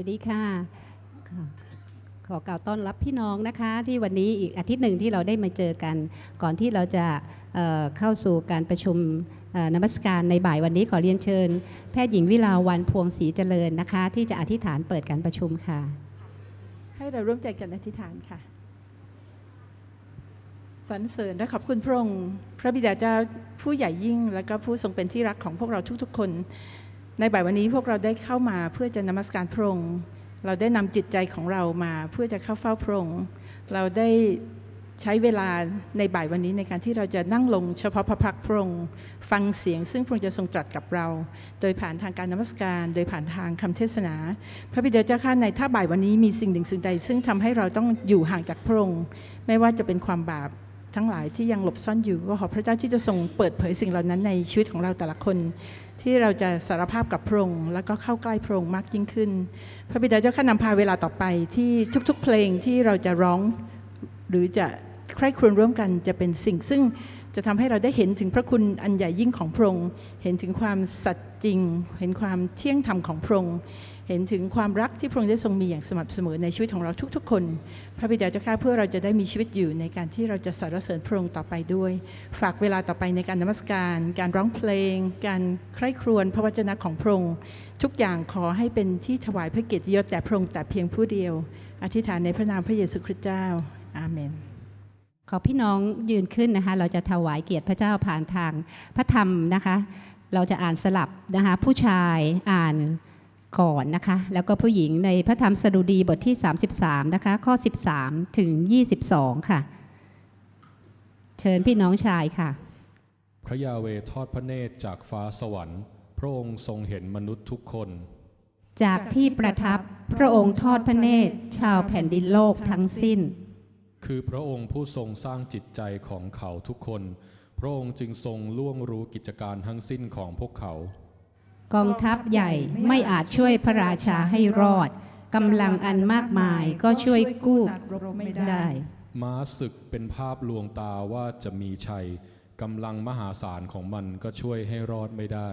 วัสดีค่ะ ขอกล่าวต้อนรับพี่น้องนะคะ ที่วันนี้อีกอาทิตย์หนึ่งที่เราได้มาเจอกัน ก่อนที่เราจะเเข้าสู่การประชุมนมัสการในบ่ายวันนี้ขอเรียนเชิญ แพทย์หญิงวิลาวันพวงศรีเจริญนะคะ ที่จะอธิษฐานเปิดการประชุมค่ะ ให้เราร่วมใจกันอธิษฐานค่ะสรรเสริญและขอบคุณพระองค์พระบิดาเจ้าผู้ใหญ่ยิ่ง และก็ผู้ทรงเป็นที่รักของพวกเราทุกๆคน ในบ่ายวันนี้พวกเราได้เข้ามาเพื่อจะนมัสการพระองค์เราได้นำจิตใจของเรามาเพื่อจะเข้าเฝ้าพระองค์เราได้ใช้เวลาในบ่ายวันนี้ในการที่เราจะนั่งลงเฉพาะพระพักพระองค์ฟังเสียง ซึ่งพระองค์จะทรงตรัสกับเรา โดยผ่านทางการนมัสการ โดยผ่านทางคำเทศนา พระบิดาเจ้าข้าในถ้าบ่ายวันนี้มีสิ่งหนึ่งสิ่งใด ซึ่งทำให้เราต้องอยู่ห่างจากพระองค์ไม่ว่าจะเป็นความบาป ทั้งหลายที่ยังหลบซ่อนอยู่ก็ขอพระเจ้าที่จะทรงเปิดเผยสิ่งเหล่านั้นในชีวิตของเราแต่ละคน ที่เราจะสารภาพกับพระองค์แล้วก็เข้าใกล้พระองค์มากยิ่งขึ้น พระบิดาเจ้าข้านำพาเวลาต่อไปที่ทุกๆ เพลงที่เราจะร้อง หรือจะใคร่ครวญร่วมกันจะเป็นสิ่งซึ่งจะทำให้เราได้เห็นถึงพระคุณอันใหญ่ยิ่งของพระองค์ เห็นถึงความสัตย์จริง เห็นความเที่ยงธรรมของพระองค์ เห็นถึงความรักที่พระองค์ได้ทรงมีอย่างสม่ำเสมอในชีวิตของเราทุกๆ คน พระบิดาเจ้าข้าเพื่อเราจะได้มีชีวิตอยู่ในการที่เราจะสรรเสริญพระองค์ต่อไปด้วย ฝากเวลาต่อไปในการนมัสการ การร้องเพลง การใคร่ครวญพระวจนะของพระองค์ทุกอย่างขอให้เป็นที่ถวายพระเกียรติยศแด่พระองค์แต่เพียงผู้เดียว อธิษฐานในพระนามพระเยซูคริสต์เจ้า อาเมนขอพี่น้องยืนขึ้นนะคะ เราจะถวายเกียรติพระเจ้าผ่านทางพระธรรมนะคะ เราจะอ่านสลับนะคะ ผู้ชายอ่าน ก่อนนะคะ แล้วก็ผู้หญิงในพระธรรมสดุดีบทที่ 33 นะคะ ข้อ 13 ถึง 22 ค่ะ เชิญพี่น้องชายค่ะ พระยาเวทอดพระเนตรจากฟ้าสวรรค์ พระองค์ทรงเห็นมนุษย์ทุกคน จากที่ประทับพระองค์ทอดพระเนตรชาวแผ่นดินโลกทั้งสิ้น คือพระองค์ผู้ทรงสร้างจิตใจของเขาทุกคน พระองค์จึงทรงล่วงรู้กิจการทั้งสิ้นของพวกเขา กองทัพใหญ่ไม่อาจช่วยพระราชาให้รอดกำลังอันมากมายก็ช่วยกู้ได้ ม้าศึกเป็นภาพลวงตาว่าจะมีชัยกำลังมหาศาลของมันก็ช่วยให้รอดไม่ได้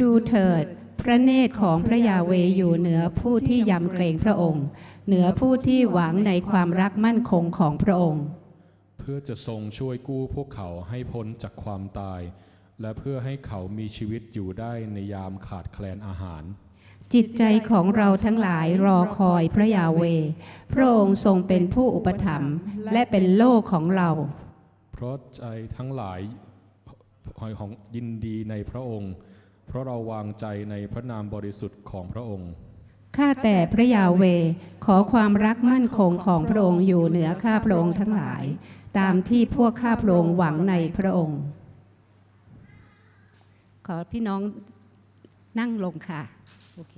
ดูเถิด พระเนตรของพระยาเวอยู่เหนือผู้ที่ยำเกรงพระองค์ เหนือผู้ที่หวังในความรักมั่นคงของพระองค์ เพื่อจะทรงช่วยกู้พวกเขาให้พ้นจากความตาย และเพื่อให้เขามีชีวิตอยู่ได้ในยามขาดแคลนอาหาร จิตใจของเราทั้งหลายรอคอยพระยาเว พระองค์ทรงเป็นผู้อุปถัมภ์และเป็นโลกของเรา เพราะใจทั้งหลายของยินดีในพระองค์ เพราะเราวางใจในพระนามบริสุทธิ์ของพระองค์ข้าแต่พระยาเว ขอความรักมั่นคงของพระองค์อยู่เหนือข้าพระองค์ทั้งหลาย ตามที่พวกข้าพระองค์หวังในพระองค์ ขอพี่น้องนั่งลงค่ะโอเค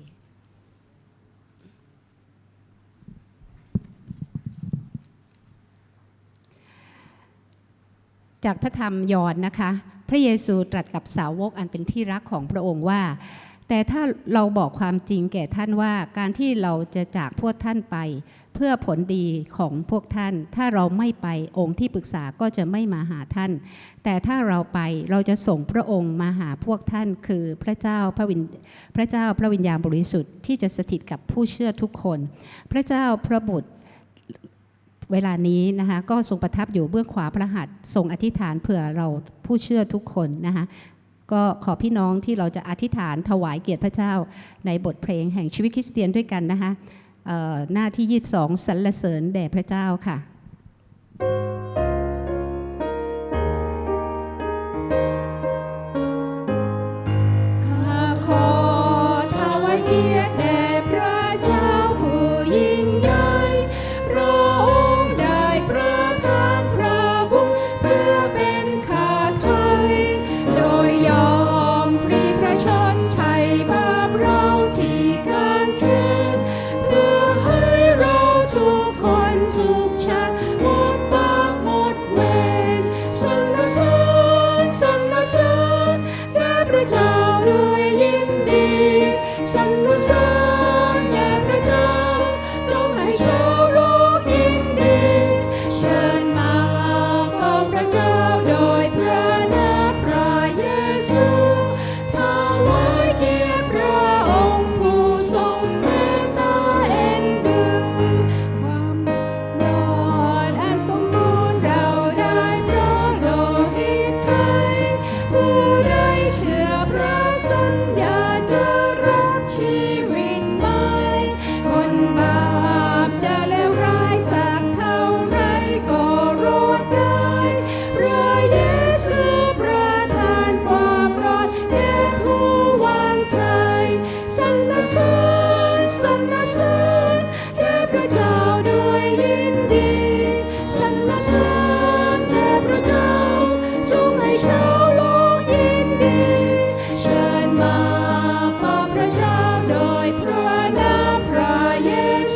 จากพระธรรมยอห์นนะคะ พระเยซูตรัสกับสาวกอันเป็นที่รักของพระองค์ว่า แต่ถ้าเราบอกความจริงแก่ท่านว่าการที่เราจะจากพวกท่านไป เพื่อผลดีของพวกท่าน ถ้าเราไม่ไปองค์ที่ปรึกษาก็จะไม่มาหาท่าน แต่ถ้าเราไปเราจะส่งพระองค์มาหาพวกท่าน คือพระเจ้าพระวิญพระเจ้าพระวิญญาณบริสุทธิ์ที่จะสถิตกับผู้เชื่อทุกคน พระเจ้าพระบุตรเวลานี้นะคะก็ทรงประทับอยู่เบื้องขวาพระหัตถ์ทรงอธิษฐานเผื่อเราผู้เชื่อทุกคนนะคะ ก็ขอพี่น้องที่เราจะอธิษฐานถวายเกียรติพระเจ้าในบทเพลงแห่งชีวิตคริสเตียนด้วยกันนะคะหน้าที่ 22สรรเสริญแด่พระเจ้าค่ะ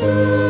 soul.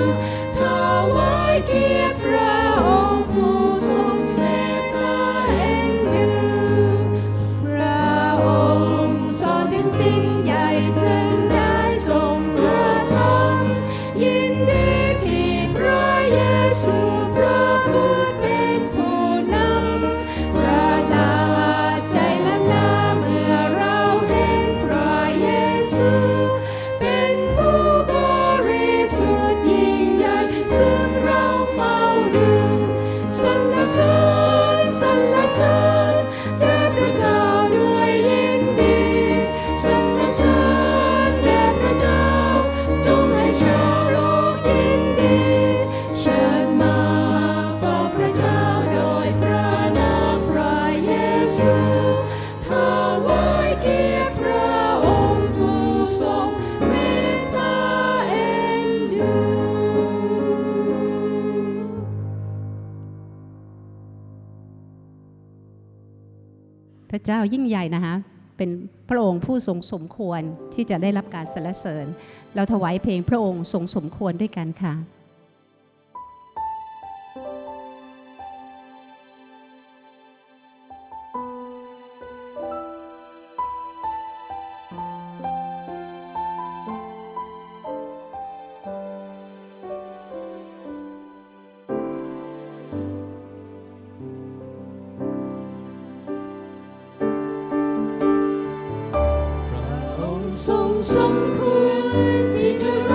เจ้ายิ่งใหญ่นะคะเป็นพระองค์ผู้ทรงสมควรที่จะได้รับการสรรเสริญ เราถวายเพลงพระองค์ทรงสมควรด้วยกันค่ะ ทรงสมควรที่จะ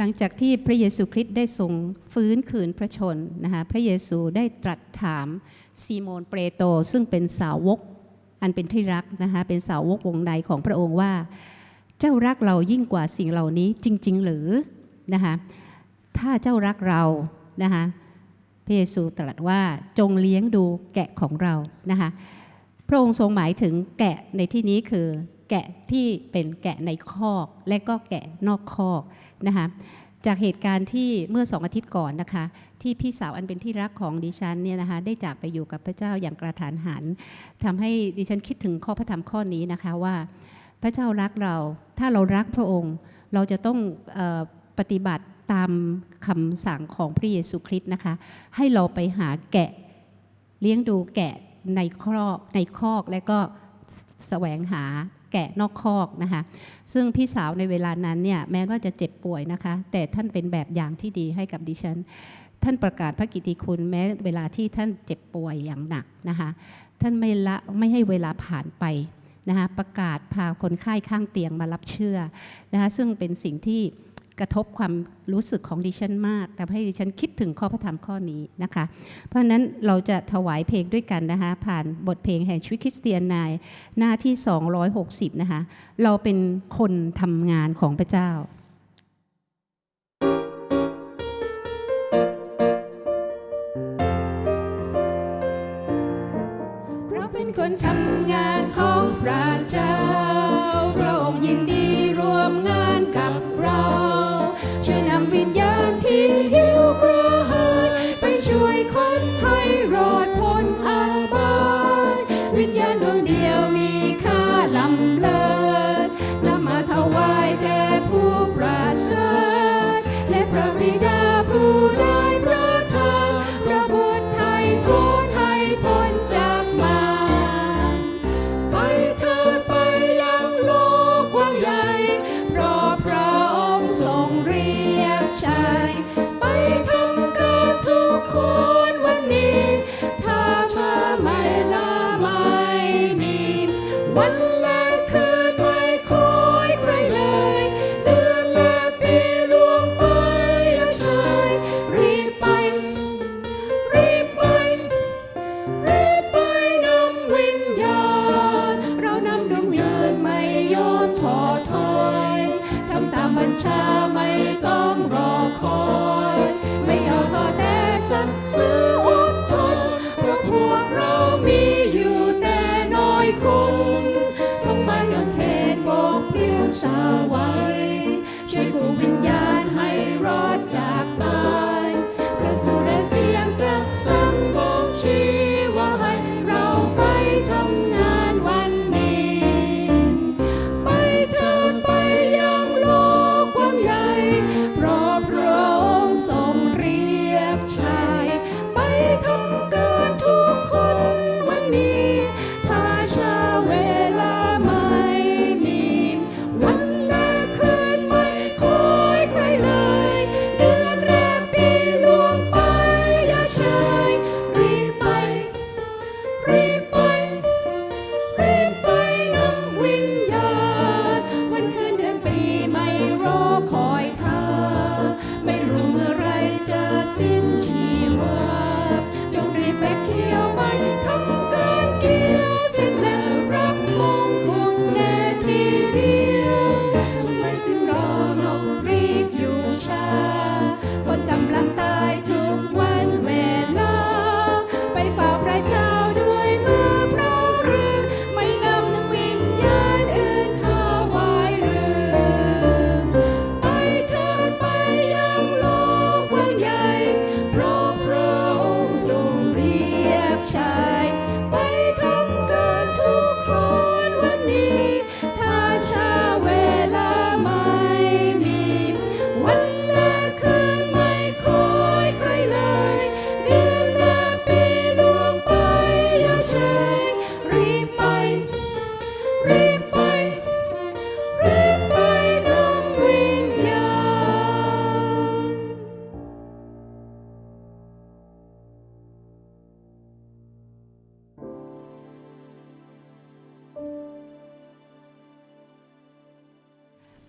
หลังจากที่พระเยซูคริสต์ได้ทรงฟื้นคืนพระชนนะคะพระเยซูได้ตรัสถามซีโมนเปรโตซึ่งเป็นสาวกอันเป็นที่รักนะคะเป็นสาวกวงในของพระองค์ว่า เจ้ารักเรายิ่งกว่าสิ่งเหล่านี้จริง ๆ หรือนะคะถ้าเจ้ารักเรานะคะพระเยซูตรัสว่าจงเลี้ยงดูแกะของเรานะคะพระองค์ทรงหมายถึงแกะในที่นี้คือ แกะที่เป็นแกะในคอก และก็แกะนอกคอกนะคะจากเหตุการณ์ที่เมื่อสองอาทิตย์ก่อนนะคะ ที่พี่สาวอันเป็นที่รักของดิฉันเนี่ยนะคะได้จากไปอยู่กับพระเจ้าอย่างกระฐานหันทำให้ดิฉันคิดถึงข้อพระธรรมข้อนี้นะคะว่า พระเจ้ารักเรา ถ้าเรารักพระองค์ เราจะต้องออปฏิบัติตามคำสั่งของพระเยซูคริสต์นะคะ ให้เราไปหาแกะเลี้ยงดูแกะในครอกในคอกและก็แสวงหา แกะนอกคอกนะคะ ซึ่งพี่สาวในเวลานั้นเนี่ยแม้ว่าจะเจ็บป่วยนะคะ แต่ท่านเป็นแบบอย่างที่ดีให้กับดิฉัน ท่านประกาศพระกิติคุณแม้เวลาที่ท่านเจ็บป่วยอย่างหนักนะคะ ท่านไม่ละไม่ให้เวลาผ่านไปนะคะประกาศพาคนไข้ข้างเตียงมารับเชื่อนะคะซึ่งเป็นสิ่งที่ กระทบความรู้สึกของดิฉันมากแต่ให้ดิฉันคิดถึงข้อพระธรรมข้อนี้นะคะ เพราะนั้นเราจะถวายเพลงด้วยกันนะคะ ผ่านบทเพลงแห่งชีวิตคริสเตียนในหน้าที่ 260 นะคะ เราเป็นคนทำงานของพระเจ้าเราเป็นคนทำงานของพระเจ้า พระองค์ยินดีร่วมงาน ญา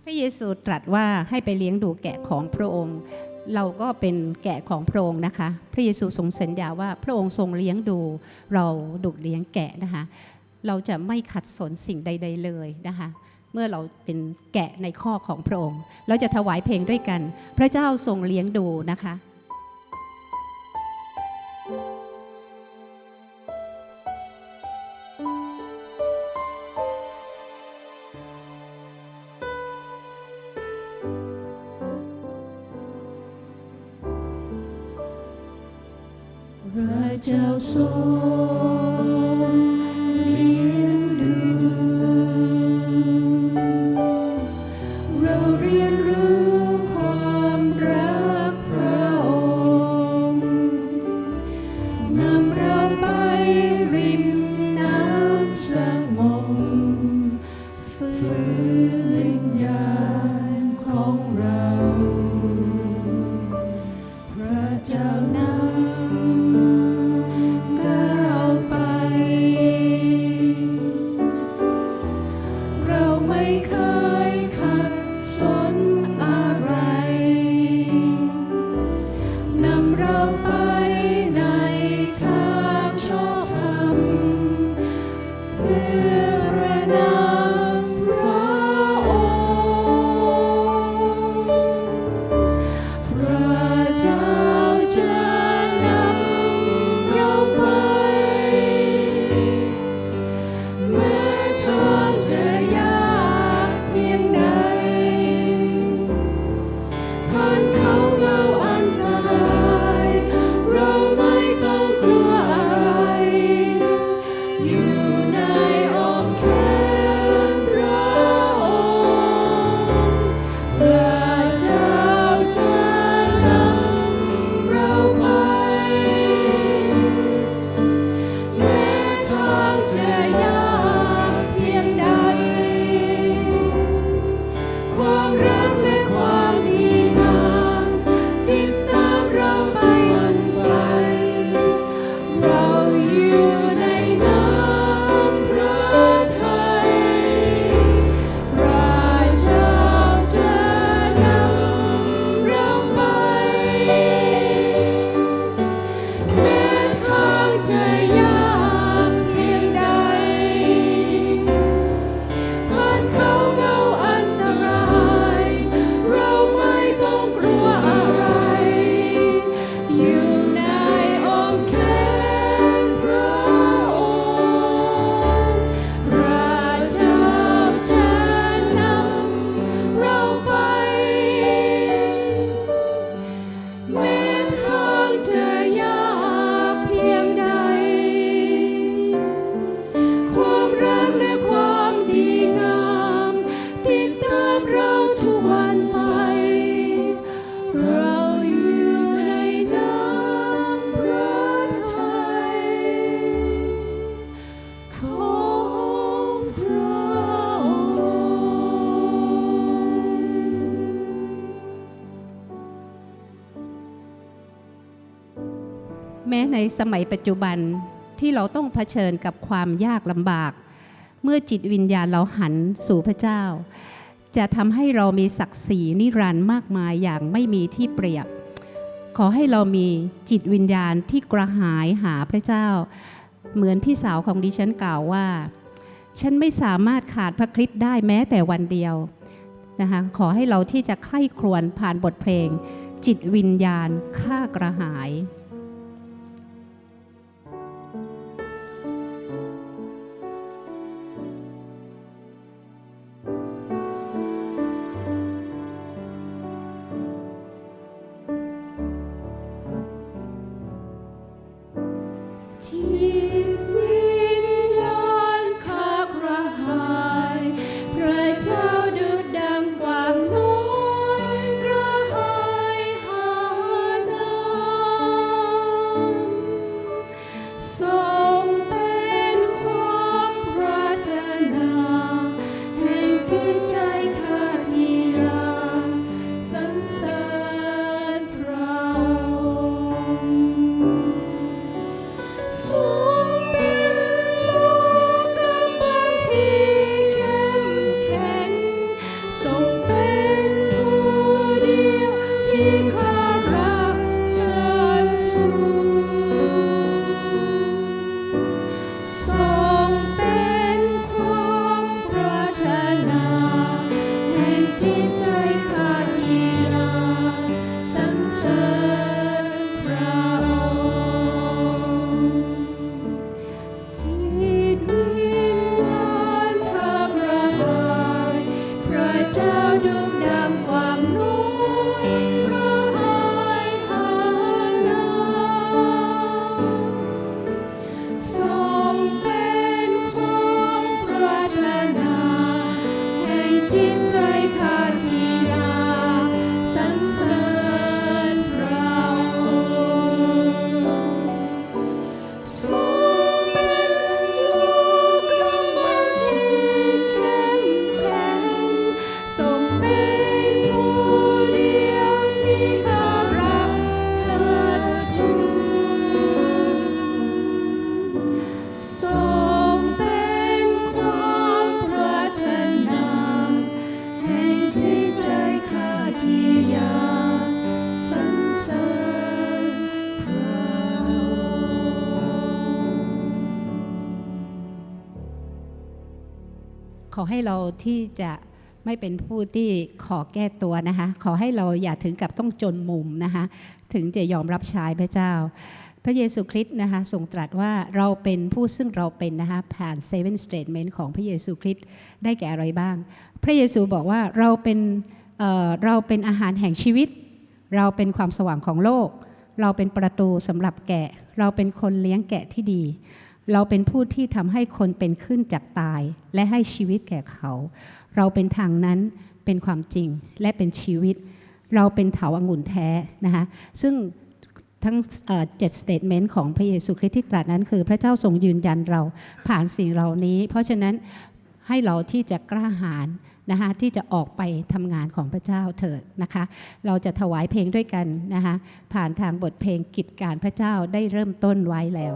ระเยซูตรัสว่าให้ไปเลี้ยงดูแกะของพระองค์ เราก็เป็นแกะของพระองค์นะคะ พระเยซูทรงสัญญาว่าพระองค์ทรงเลี้ยงดูเราดูเลี้ยงแกะนะคะ เราจะไม่ขัดสนสิ่งใด ๆเลยนะคะ เมื่อเราเป็นแกะในข้อของพระองค์ เราจะถวายเพลงด้วยกัน พระเจ้าทรงเลี้ยงดูนะคะ soul. ในสมัยปัจจุบันที่เราต้องเผชิญกับความยากลำบาก เมื่อจิตวิญญาณเราหันสู่พระเจ้า จะทำให้เรามีศักดิ์ศรีนิรันดร์มากมายอย่างไม่มีที่เปรียบ ขอให้เรามีจิตวิญญาณที่กระหายหาพระเจ้า เหมือนพี่สาวของดิฉันกล่าวว่า ฉันไม่สามารถขาดพระคริสต์ได้แม้แต่วันเดียวนะคะขอให้เราที่จะใคร่ครวญผ่านบทเพลง จิตวิญญาณข้ากระหาย เราที่จะไม่เป็นผู้ที่ขอแก้ตัวนะคะ ขอให้เราอย่าถึงกับต้องจนมุมนะคะ ถึงจะยอมรับใช้พระเจ้า พระเยซูคริสต์นะคะทรงตรัสว่าเราเป็นผู้ซึ่งเราเป็นนะคะผ่าน seven statement ของพระเยซูคริสต์ได้แก่อะไรบ้าง พระเยซูบอกว่าเราเป็นเเราเป็นอาหารแห่งชีวิต เราเป็นความสว่างของโลก เราเป็นประตูสำหรับแกะ เราเป็นคนเลี้ยงแกะที่ดี เราเป็นผู้ที่ทำให้คนเป็นขึ้นจากตาย และให้ชีวิตแก่เขา เราเป็นทางนั้นเป็นความจริงและเป็นชีวิต เราเป็นเถาอางุ่นแท้นะคะซึ่งทั้งเจ็ดสเตทเมนต์ของพระเยซูคริสต์ที่ตรัสนั้นคือพระเจ้าทรงยืนยันเราผ่านสิ่งเหล่านี้ เพราะฉะนั้นให้เราที่จะกล้าหาญนะคะที่จะออกไปทำงานของพระเจ้าเถิดนะคะ เราจะถวายเพลงด้วยกันนะคะผ่านทางบทเพลงกิจการพระเจ้าได้เริ่มต้นไว้แล้ว